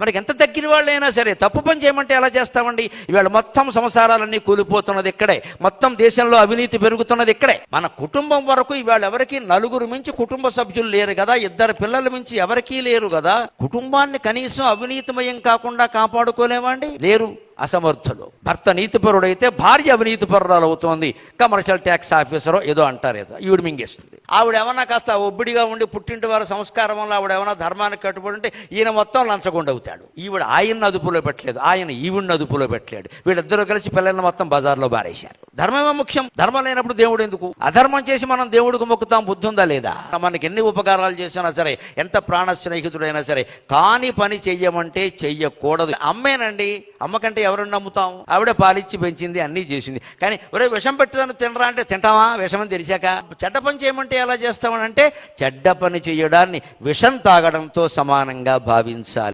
మనకి ఎంత తగ్గిన వాళ్ళైనా సరే తప్పు పని చేయమంటే ఎలా చేస్తామండి? ఇవాళ మొత్తం సంసారాలన్నీ కూలిపోతున్నది ఇక్కడే. మొత్తం దేశంలో అవినీతి పెరుగుతున్నది ఇక్కడే. మన కుటుంబం వరకు ఇవాళ ఎవరికి నలుగురు మించి కుటుంబ సభ్యులు లేరు కదా? ఇద్దరు పిల్లల మించి ఎవరికీ లేరు కదా? కుటుంబాన్ని కనీసం అవినీతిమయం కాకుండా కాపాడుకోలేమండి? లేరు. అసమర్థులు. భర్త నీతిపరుడైతే భార్య అవినీతిపరురాలు అవుతోంది. కమర్షియల్ ట్యాక్స్ ఆఫీసర్ ఏదో అంటారు ఏదో ఈవిడ మింగేస్తుంది. ఆవిడ ఏమన్నా కాస్త ఒబ్బిడిగా ఉండి పుట్టింటి వారి సంస్కారం వల్ల ఆవిడ ఏమైనా ధర్మానికి కట్టుబడి ఉంటే ఈయన మొత్తం లంచగొండ అవుతాడు. ఈవిడ ఆయన అదుపులో పెట్టలేదు. ఆయన ఈవిడిని అదుపులో పెట్టలేడు. వీళ్ళిద్దరూ కలిసి పిల్లల్ని మొత్తం బజార్లో బారేశారు. ధర్మమే ముఖ్యం? ధర్మం లేనప్పుడు దేవుడు ఎందుకు? అధర్మం చేసి మనం దేవుడికి మొక్కుతాం బుద్ధి ఉందా లేదా? మనకి ఎన్ని ఉపకారాలు చేసినా సరే ఎంత ప్రాణ స్నేహితుడైనా సరే కాని పని చెయ్యమంటే చెయ్యకూడదు. అమ్మేనండి అమ్మకంటే ఎవరిని నమ్ముతాం? ఆవిడ పాలిచ్చి పెంచింది అన్నీ చేసింది. కానీ ఒరే విషం పెట్టదని తినరా అంటే తింటావా? విషం అని తెలిసాక? చెడ్డ పని చేయమంటే ఎలా చేస్తామని అంటే చెడ్డ పని చేయడాన్ని విషం తాగడంతో సమానంగా భావించాలి.